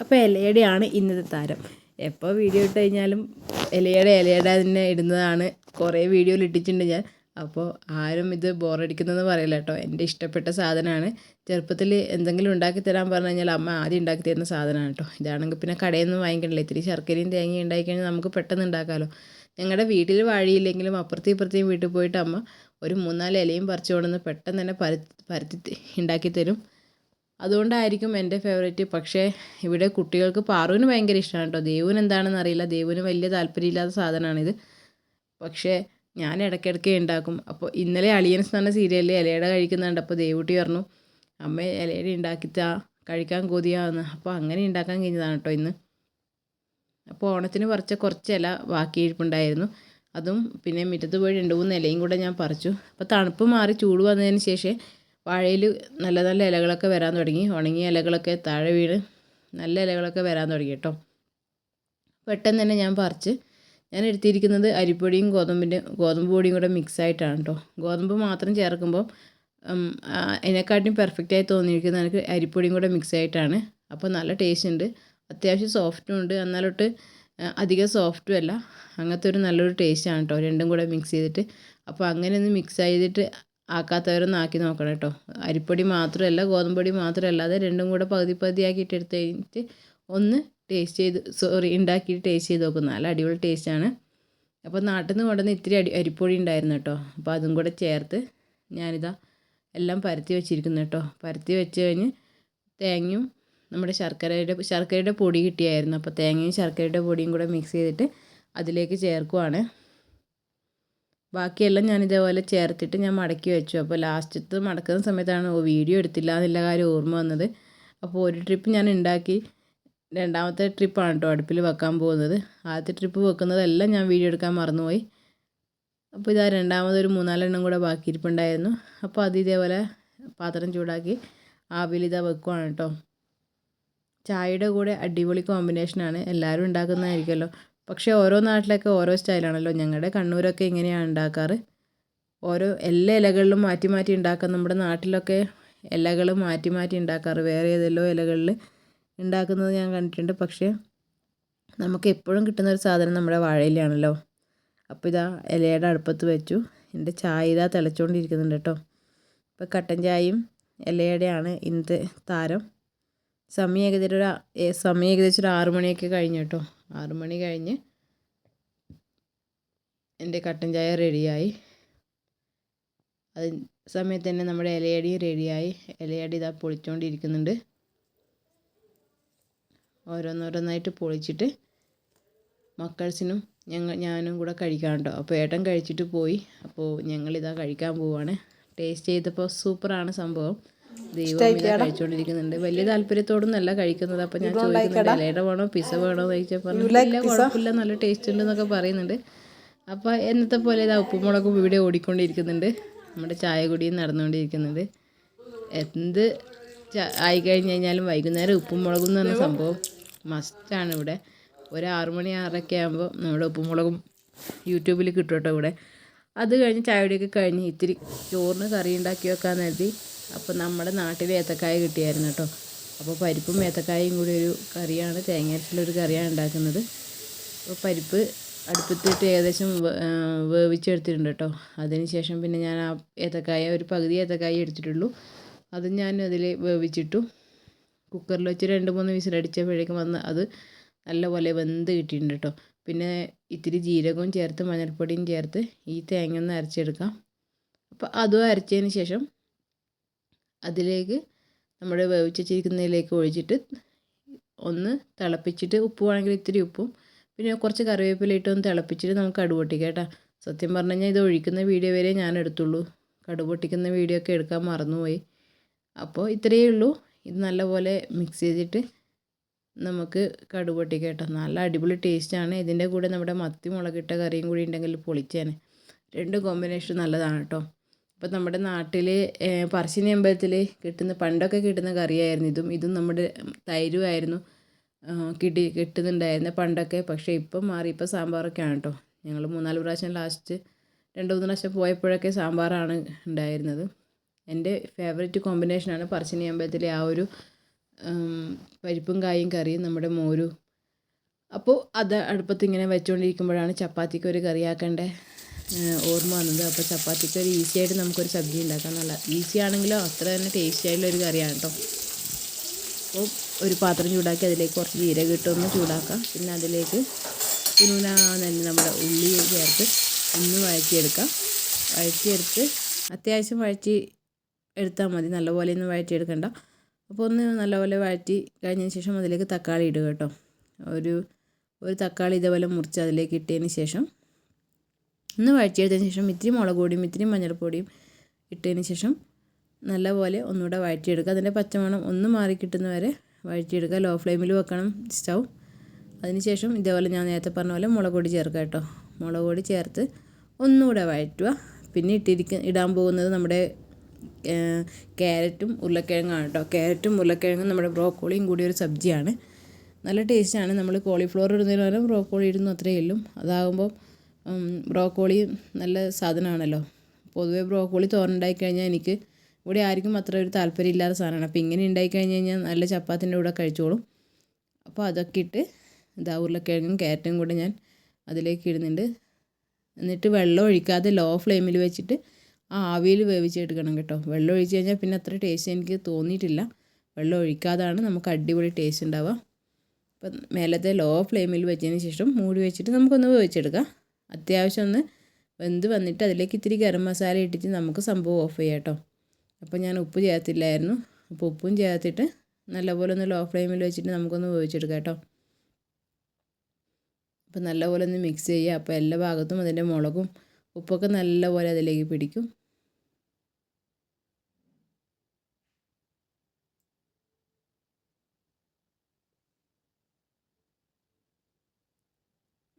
അപ്പോൾ ഇലയുടെയാണ് ഇന്നത്തെ താരം. എപ്പോൾ വീഡിയോ ഇട്ട് കഴിഞ്ഞാലും ഇലയുടെ ഇലയുടെ തന്നെ ഇടുന്നതാണ്. കുറേ വീഡിയോയിൽ ഇട്ടിട്ടുണ്ട് ഞാൻ. അപ്പോൾ ആരും ഇത് ബോറടിക്കുന്നതെന്ന് പറയില്ല കേട്ടോ. എന്റെ ഇഷ്ടപ്പെട്ട സാധനമാണ് ചെറുപ്പത്തിൽ എന്തെങ്കിലും ഉണ്ടാക്കി തരാൻ പറഞ്ഞു കഴിഞ്ഞാൽ അമ്മ ആദ്യം ഉണ്ടാക്കി തരുന്ന സാധനമാണ് കേട്ടോ. ഇതാണെങ്കിൽ പിന്നെ കടയിൽ നിന്ന് വാങ്ങിക്കണില്ല? ഇത്തിരി ശർക്കരയും തേങ്ങയും ഉണ്ടാക്കി കഴിഞ്ഞാൽ നമുക്ക് പെട്ടെന്ന് ഉണ്ടാക്കാമല്ലോ ഞങ്ങളുടെ വീട്ടിൽ വാഴിയില്ലെങ്കിലും അപ്പുറത്തേയും ഇപ്പുറത്തേയും വീട്ടിൽ പോയിട്ട് അമ്മ ഒരു മൂന്നാൽ ഇലയും പറിച്ചു കൊണ്ടുവന്ന് പെട്ടെന്ന് തന്നെ പരത്തി പരത്തി ഉണ്ടാക്കി തരും. അതുകൊണ്ടായിരിക്കും എന്റെ ഫേവറേറ്റ് പക്ഷേ ഇവിടെ കുട്ടികൾക്ക് പാറുവിന് ഭയങ്കര ഇഷ്ടമാണ് കേട്ടോ. ദേവുവിന് എന്താണെന്ന് അറിയില്ല. ദേവുവിന് വലിയ താല്പര്യമില്ലാത്ത സാധനമാണിത്. പക്ഷേ ഞാൻ ഇടയ്ക്കിടയ്ക്ക് ഉണ്ടാക്കും. അപ്പോൾ ഇന്നലെ അളിയൻസ് എന്ന് പറഞ്ഞ സീരിയലിൽ ഇലയുടെ കഴിക്കുന്നുണ്ട്. അപ്പോൾ ദേവുട്ടി പറഞ്ഞു അമ്മ ഇലയുടെ ഉണ്ടാക്കിത്താ. കഴിക്കാൻ കൊതിയാവുന്ന. അപ്പോൾ അങ്ങനെ ഉണ്ടാക്കാൻ കഴിഞ്ഞതാണ് കേട്ടോ ഇന്ന്. അപ്പോൾ ഓണത്തിന് പറിച്ച കുറച്ച് ഇല ബാക്കി ഇരിപ്പുണ്ടായിരുന്നു. അതും പിന്നെ മുറ്റത്ത് പോയി രണ്ട് മൂന്ന് ഇലയും കൂടെ ഞാൻ പറിച്ചു. അപ്പോൾ തണുപ്പ് മാറി ചൂട് വന്നതിന് ശേഷം വാഴയിൽ നല്ല നല്ല ഇലകളൊക്കെ വരാൻ തുടങ്ങി. ഉണങ്ങിയ ഇലകളൊക്കെ താഴെ വീണ് നല്ല ഇലകളൊക്കെ വരാൻ തുടങ്ങി കേട്ടോ പെട്ടെന്ന് തന്നെ ഞാൻ പറിച്ച് ഞാൻ എടുത്തിരിക്കുന്നത് അരിപ്പൊടിയും ഗോതമ്പിന്റെ ഗോതമ്പ് പൊടിയും കൂടെ മിക്സ് ആയിട്ടാണ് കേട്ടോ ഗോതമ്പ് മാത്രം ചേർക്കുമ്പോൾ അതിനെക്കാട്ടിയും പെർഫെക്റ്റായി തോന്നിയിരിക്കുന്നത് എനിക്ക് അരിപ്പൊടിയും കൂടെ മിക്സ് ആയിട്ടാണ്. അപ്പോൾ നല്ല ടേസ്റ്റ് ഉണ്ട്. അത്യാവശ്യം സോഫ്റ്റും ഉണ്ട്. എന്നാലൊട്ട് അധികം സോഫ്റ്റും അല്ല. അങ്ങനത്തെ ഒരു നല്ലൊരു ടേസ്റ്റാണ് കേട്ടോ രണ്ടും കൂടെ മിക്സ് ചെയ്തിട്ട്. അപ്പോൾ അങ്ങനെ ഒന്ന് മിക്സ് ചെയ്തിട്ട് ആക്കാത്തവരൊന്ന് ആക്കി നോക്കണം കേട്ടോ. അരിപ്പൊടി മാത്രമല്ല ഗോതമ്പൊടി മാത്രമല്ല അത് രണ്ടും കൂടെ പകുതി പകുതി ആക്കിയിട്ട് എടുത്ത് കഴിഞ്ഞിട്ട് ഒന്ന് ടേസ്റ്റ് ചെയ്ത് സോറി ഉണ്ടാക്കിയിട്ട് ടേസ്റ്റ് ചെയ്ത് നോക്കും. നല്ല അടിപൊളി ടേസ്റ്റാണ് അപ്പോൾ നാട്ടിൽ നിന്ന് കൊണ്ടുവന്ന് ഇത്തിരി അടി അരിപ്പൊടി ഉണ്ടായിരുന്നു കേട്ടോ. അപ്പോൾ അതും കൂടെ ചേർത്ത് ഞാനിതാ എല്ലാം പരത്തി വെച്ചിരിക്കുന്നു കേട്ടോ. പരത്തി വെച്ച് കഴിഞ്ഞ് തേങ്ങയും നമ്മുടെ ശർക്കരയുടെ ശർക്കരയുടെ പൊടി കിട്ടിയായിരുന്നു. അപ്പോൾ തേങ്ങയും ശർക്കരയുടെ പൊടിയും കൂടെ മിക്സ് ചെയ്തിട്ട് അതിലേക്ക് ചേർക്കുവാണ്. ബാക്കിയെല്ലാം ഞാൻ ഇതേപോലെ ചേർത്തിട്ട് ഞാൻ മടക്കി വെച്ചു. അപ്പോൾ ലാസ്റ്റത്ത് മടക്കുന്ന സമയത്താണ് ഓ വീഡിയോ എടുത്തില്ല എന്നുള്ള കാര്യം ഓർമ്മ വന്നത്. അപ്പോൾ ഒരു ട്രിപ്പ് ഞാൻ ഉണ്ടാക്കി. രണ്ടാമത്തെ ട്രിപ്പാണ് കേട്ടോ അടുപ്പിൽ വെക്കാൻ പോകുന്നത്. ആദ്യത്തെ ട്രിപ്പ് വെക്കുന്നതെല്ലാം ഞാൻ വീഡിയോ എടുക്കാൻ മറന്നുപോയി. അപ്പോൾ ഇതാ രണ്ടാമതൊരു മൂന്നാലെണ്ണം കൂടെ ബാക്കി ഇരിപ്പുണ്ടായിരുന്നു അപ്പോൾ അത് ഇതേപോലെ പാത്രം ചൂടാക്കി ആവിയിൽ ഇതാ വെക്കുവാണ് കേട്ടോ ചായയുടെ കൂടെ അടിപൊളി കോമ്പിനേഷനാണ് എല്ലാവരും ഉണ്ടാക്കുന്നതായിരിക്കുമല്ലോ. പക്ഷേ ഓരോ നാട്ടിലൊക്കെ ഓരോ സ്റ്റൈലാണല്ലോ. ഞങ്ങളുടെ കണ്ണൂരൊക്കെ ഇങ്ങനെയാണ് ഉണ്ടാക്കാറ്. ഓരോ എല്ലാ ഇലകളിലും മാറ്റി മാറ്റി ഉണ്ടാക്കാൻ നമ്മുടെ നാട്ടിലൊക്കെ ഇലകൾ മാറ്റി മാറ്റി ഉണ്ടാക്കാറ്. വേറെ ഏതെല്ലോ ഇലകളിൽ ഉണ്ടാക്കുന്നത് ഞാൻ കണ്ടിട്ടുണ്ട്. പക്ഷേ നമുക്ക് എപ്പോഴും കിട്ടുന്ന ഒരു സാധനം നമ്മുടെ വാഴയിലാണല്ലോ അപ്പോൾ ഇതാ ഇലയുടെ അടുപ്പത്ത് വെച്ചു. എന്റെ ചായ ഇതാ തിളച്ചുകൊണ്ടിരിക്കുന്നുണ്ട് കേട്ടോ. ഇപ്പോൾ കട്ടൻ ചായയും ഇലയുടെയാണ് ഇന്നത്തെ താരം. സമയം ഏകദേശം ഒരു സമയം ഏകദേശം ഒരു ആറു മണിയൊക്കെ കഴിഞ്ഞു കേട്ടോ. മണി കഴിഞ്ഞ് എന്റെ കട്ടൻ ചായ റെഡിയായി. അത് സമയത്ത് തന്നെ നമ്മുടെ ഇലയടിയും റെഡിയായി. ഇലയടി ഇതാ പൊളിച്ചുകൊണ്ടിരിക്കുന്നുണ്ട് ഓരോന്നോരോന്നായിട്ട് പൊളിച്ചിട്ട് മക്കൾസിനും ഞങ്ങൾ ഞാനും കൂടെ കഴിക്കാൻ കേട്ടോ. അപ്പോൾ ഏട്ടൻ കഴിച്ചിട്ട് പോയി. അപ്പോൾ ഞങ്ങളിതാ കഴിക്കാൻ പോവാണ്. ടേസ്റ്റ് ചെയ്തപ്പോൾ സൂപ്പറാണ് സംഭവം. ദൈവം കഴിച്ചുകൊണ്ടിരിക്കുന്നുണ്ട് വലിയ താല്പര്യത്തോടൊന്നല്ല കഴിക്കുന്നത്. അപ്പോൾ ഞാൻ ചോദിക്കുന്നുണ്ട് ഇലയുടെ? വേണോ പിസ വേണോ? എന്ന് പറഞ്ഞു ഇല്ല കുഴപ്പമില്ല. നല്ല ടേസ്റ്റ് ഉണ്ടെന്നൊക്കെ പറയുന്നുണ്ട്. അപ്പോൾ എന്നത്തെ പോലെ ഇതാ ഉപ്പുമുളകും ഇവിടെ ഓടിക്കൊണ്ടിരിക്കുന്നുണ്ട്. നമ്മുടെ ചായ കുടിയും നടന്നുകൊണ്ടിരിക്കുന്നുണ്ട്. എന്ത് ആയി കഴിഞ്ഞ് കഴിഞ്ഞാലും വൈകുന്നേരം ഉപ്പും മുളകും എന്ന് പറഞ്ഞ സംഭവം മസ്റ്റാണ് ഇവിടെ. ഒരു ആറുമണി ആറൊക്കെ ആകുമ്പോൾ നമ്മുടെ ഉപ്പുമുളകും യൂട്യൂബിൽ കിട്ടും കേട്ടോ ഇവിടെ. അത് കഴിഞ്ഞ് ചായ കുടിയൊക്കെ കഴിഞ്ഞ് ഇത്തിരി ചോറിന് കറി ഉണ്ടാക്കി വെക്കാൻ കരുതി. അപ്പോൾ നമ്മുടെ നാട്ടിൽ ഏത്തക്കായ കിട്ടിയായിരുന്നു കേട്ടോ. അപ്പോൾ പരിപ്പും ഏത്തക്കായും കൂടി ഒരു കറിയാണ് തേങ്ങയരച്ചിലൊരു കറിയാണ് ഉണ്ടാക്കുന്നത്. അപ്പോൾ പരിപ്പ് അടുപ്പത്തിട്ട് ഏകദേശം വേവിച്ചെടുത്തിട്ടുണ്ട് കേട്ടോ. അതിന് ശേഷം പിന്നെ ഞാൻ ആ ഏത്തക്കായ ഒരു പകുതി ഏത്തക്കായ എടുത്തിട്ടുള്ളൂ. അത് ഞാൻ അതിൽ വേവിച്ചിട്ടു. കുക്കറിൽ വെച്ച് രണ്ട് മൂന്ന് വിസിലടിച്ചപ്പോഴേക്കും വന്ന് അത് നല്ലപോലെ വെന്ത് കിട്ടിയിട്ടുണ്ട് കേട്ടോ. പിന്നെ ഇത്തിരി ജീരകവും ചേർത്ത് മഞ്ഞൾപ്പൊടിയും ചേർത്ത് ഈ തേങ്ങ ഒന്ന് അരച്ചെടുക്കാം. അപ്പോൾ അതും അരച്ചതിന് ശേഷം അതിലേക്ക് നമ്മുടെ വേവിച്ച് വെച്ചിരിക്കുന്നതിലേക്ക് ഒഴിച്ചിട്ട് ഒന്ന് തിളപ്പിച്ചിട്ട് ഉപ്പ് വേണമെങ്കിൽ ഇത്തിരി ഉപ്പും പിന്നെ കുറച്ച് കറിവേപ്പില ഇട്ട് ഒന്ന് തിളപ്പിച്ചിട്ട് നമുക്ക് കടുക് പൊട്ടിക്കാം കേട്ടോ. സത്യം പറഞ്ഞു കഴിഞ്ഞാൽ ഇത് ഒഴിക്കുന്ന വീഡിയോ വരെ ഞാൻ എടുത്തുള്ളൂ. കടുക് പൊട്ടിക്കുന്ന വീഡിയോ ഒക്കെ എടുക്കാൻ മറന്നുപോയി. അപ്പോൾ ഇത്രയേ ഉള്ളൂ. ഇത് നല്ലപോലെ മിക്സ് ചെയ്തിട്ട് നമുക്ക് കടുക് പൊട്ടിക്കാം കേട്ടോ. നല്ല അടിപൊളി ടേസ്റ്റാണ് ഇതിന്റെ കൂടെ നമ്മുടെ മത്തി മുളകിട്ട കറിയും കൂടി ഉണ്ടെങ്കിൽ പൊളിച്ചേനെ. രണ്ട് കോമ്പിനേഷൻ നല്ലതാണ് കേട്ടോ. അപ്പോൾ നമ്മുടെ നാട്ടിൽ പറശ്ശിനി അമ്പലത്തിൽ കിട്ടുന്ന പണ്ടൊക്കെ കിട്ടുന്ന കറിയായിരുന്നു ഇതും. ഇതും നമ്മുടെ തൈരുമായിരുന്നു. കിട്ടി കിട്ടുന്നുണ്ടായിരുന്നത് പണ്ടൊക്കെ. പക്ഷേ ഇപ്പം മാറി. ഇപ്പം സാമ്പാറൊക്കെയാണ് കേട്ടോ ഞങ്ങൾ മൂന്നാൽ പ്രാവശ്യം ലാസ്റ്റ് രണ്ട് മൂന്ന് പ്രാവശ്യം പോയപ്പോഴൊക്കെ സാമ്പാറാണ് ഉണ്ടായിരുന്നത്. എന്റെ ഫേവറേറ്റ് കോമ്പിനേഷനാണ് പറശ്ശിനി അമ്പലത്തിലെ ആ ഒരു പരിപ്പും കായും കറിയും നമ്മുടെ മോരും. അപ്പോൾ അത് അടുപ്പത്ത് ഇങ്ങനെ വെച്ചുകൊണ്ടിരിക്കുമ്പോഴാണ് ചപ്പാത്തിക്ക് ഒരു കറിയാക്കേണ്ട? ഓർമ്മ വന്നത്. അപ്പോൾ ചപ്പാത്തിക്ക് ഒരു ഈസി ആയിട്ട് നമുക്കൊരു സബ്ജി ഉണ്ടാക്കാം നല്ല ഈസി ആണെങ്കിലും അത്ര തന്നെ ടേസ്റ്റി ആയിട്ടുള്ള ഒരു കറിയാണ് കേട്ടോ അപ്പോൾ ഒരു പാത്രം ചൂടാക്കി അതിലേക്ക് കുറച്ച് ജീരകം ഇട്ടൊന്ന് ചൂടാക്കാം. പിന്നെ അതിലേക്ക് പിന്നെ നമ്മുടെ ഉള്ളി ചേർത്ത് ഒന്ന് വഴറ്റിയെടുക്കാം. വഴറ്റിയെടുത്ത് അത്യാവശ്യം വഴറ്റി എടുത്താൽ മതി. നല്ലപോലെ ഒന്ന് വഴറ്റിയെടുക്കണ്ട. അപ്പോൾ ഒന്ന് നല്ലപോലെ വഴറ്റി കഴിഞ്ഞതിന് ശേഷം അതിലേക്ക് തക്കാളി ഇടുക കേട്ടോ ഒരു ഒരു തക്കാളി ഇതേപോലെ മുറിച്ച് അതിലേക്ക് ഇട്ടതിന് ശേഷം ഒന്ന് വഴറ്റിയെടുത്തതിന് ശേഷം ഇത്തിരി മുളക് പൊടിയും ഇത്തിരി മഞ്ഞൾപ്പൊടിയും ഇട്ടതിന് ശേഷം നല്ലപോലെ ഒന്നുകൂടെ വഴറ്റിയെടുക്കുക. അതിന്റെ പച്ചമണം ഒന്ന് മാറി കിട്ടുന്ന വരെ വഴറ്റിയെടുക്കുക. ലോ ഫ്ലെയിമിൽ വെക്കണം സ്റ്റൗ. അതിനുശേഷം ഇതേപോലെ ഞാൻ നേരത്തെ പറഞ്ഞ പോലെ മുളക് പൊടി ചേർക്കുക കേട്ടോ. മുളക് പൊടി ചേർത്ത് ഒന്നുകൂടെ വഴറ്റുക. പിന്നെ ഇട്ടിരിക്ക ഇടാൻ പോകുന്നത് നമ്മുടെ ക്യാരറ്റും ഉരുളക്കിഴങ്ങാണ് കേട്ടോ. ക്യാരറ്റും ഉരുളക്കിഴങ്ങും നമ്മുടെ ബ്രോക്കോളിയും കൂടി ഒരു സബ്ജിയാണ്. നല്ല ടേസ്റ്റാണ്. നമ്മൾ കോളിഫ്ലവർ ഇടുന്നതിന് പകരം ബ്രോക്കോളി ഇടുന്നു അത്രയേ ഉള്ളൂ. അതാകുമ്പോൾ ബ്രോക്കോളി നല്ല സാധനമാണല്ലോ. പൊതുവേ ബ്രോക്കോളി തോരനുണ്ടായി കഴിഞ്ഞാൽ എനിക്ക് ഇവിടെ ആർക്കും അത്ര ഒരു താല്പര്യം ഇല്ലാത്ത സാധനമാണ്. അപ്പോൾ ഇങ്ങനെ ഉണ്ടായി കഴിഞ്ഞ് കഴിഞ്ഞാൽ നല്ല ചപ്പാത്തിന്റെ കൂടെ കഴിച്ചോളും. അപ്പോൾ അതൊക്കെ ഇട്ട് ഇതാ ഉരുളക്കിഴങ്ങും ക്യാരറ്റും കൂടെ ഞാൻ അതിലേക്ക് ഇടുന്നുണ്ട്. എന്നിട്ട് വെള്ളം ഒഴിക്കാതെ ലോ ഫ്ലെയിമിൽ വെച്ചിട്ട് ആ ആവിയിൽ വേവിച്ചെടുക്കണം കേട്ടോ. വെള്ളം ഒഴിച്ച് കഴിഞ്ഞാൽ പിന്നെ അത്ര ടേസ്റ്റ് എനിക്ക് തോന്നിയിട്ടില്ല. വെള്ളം ഒഴിക്കാതാണ് നമുക്ക് അടിപൊളി ടേസ്റ്റ് ഉണ്ടാവുക. അപ്പം മേലത്തെ ലോ ഫ്ലെയിമിൽ വെച്ചതിന് ശേഷം മൂടി വെച്ചിട്ട് നമുക്കൊന്ന് വേവിച്ചെടുക്കാം. അത്യാവശ്യം ഒന്ന് വെന്ത് വന്നിട്ട് അതിലേക്ക് ഇത്തിരി ഗരം മസാല ഇട്ടിട്ട് നമുക്ക് സംഭവം ഓഫ് ചെയ്യാം കേട്ടോ. അപ്പോൾ ഞാൻ ഉപ്പ് ചേർത്തില്ലായിരുന്നു. അപ്പോൾ ഉപ്പും ചേർത്തിട്ട് നല്ലപോലെ ഒന്ന് ലോ ഫ്ലെയിമിൽ വെച്ചിട്ട് നമുക്കൊന്ന് വേവിച്ചെടുക്കാം കേട്ടോ. അപ്പോൾ നല്ലപോലെ ഒന്ന് മിക്സ് ചെയ്യുക അപ്പോൾ എല്ലാ ഭാഗത്തും അതിന്റെ മുളകും ഉപ്പൊക്കെ നല്ലപോലെ അതിലേക്ക് പിടിക്കും.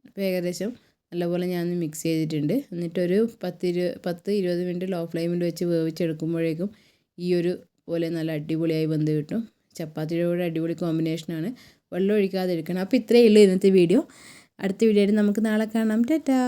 അപ്പോൾ ഏകദേശം നല്ലപോലെ ഞാൻ മിക്സ് ചെയ്തിട്ടുണ്ട്. എന്നിട്ടൊരു പത്ത് ഇരു പത്ത് ഇരുപത് മിനിറ്റ് ലോ ഫ്ലെയിമിൽ വെച്ച് വേവിച്ചെടുക്കുമ്പോഴേക്കും ഈ ഒരു പോലെ നല്ല അടിപൊളിയായി വെന്ത് കിട്ടും. ചപ്പാത്തിയുടെ കൂടെ അടിപൊളി കോമ്പിനേഷനാണ് വെള്ളം ഒഴിക്കാതെ എടുക്കണം. അപ്പോൾ ഇത്രയേ ഉള്ളൂ ഇന്നത്തെ വീഡിയോ അടുത്ത വീഡിയോയിൽ നമുക്ക് നാളെ കാണാം. ടാറ്റാ.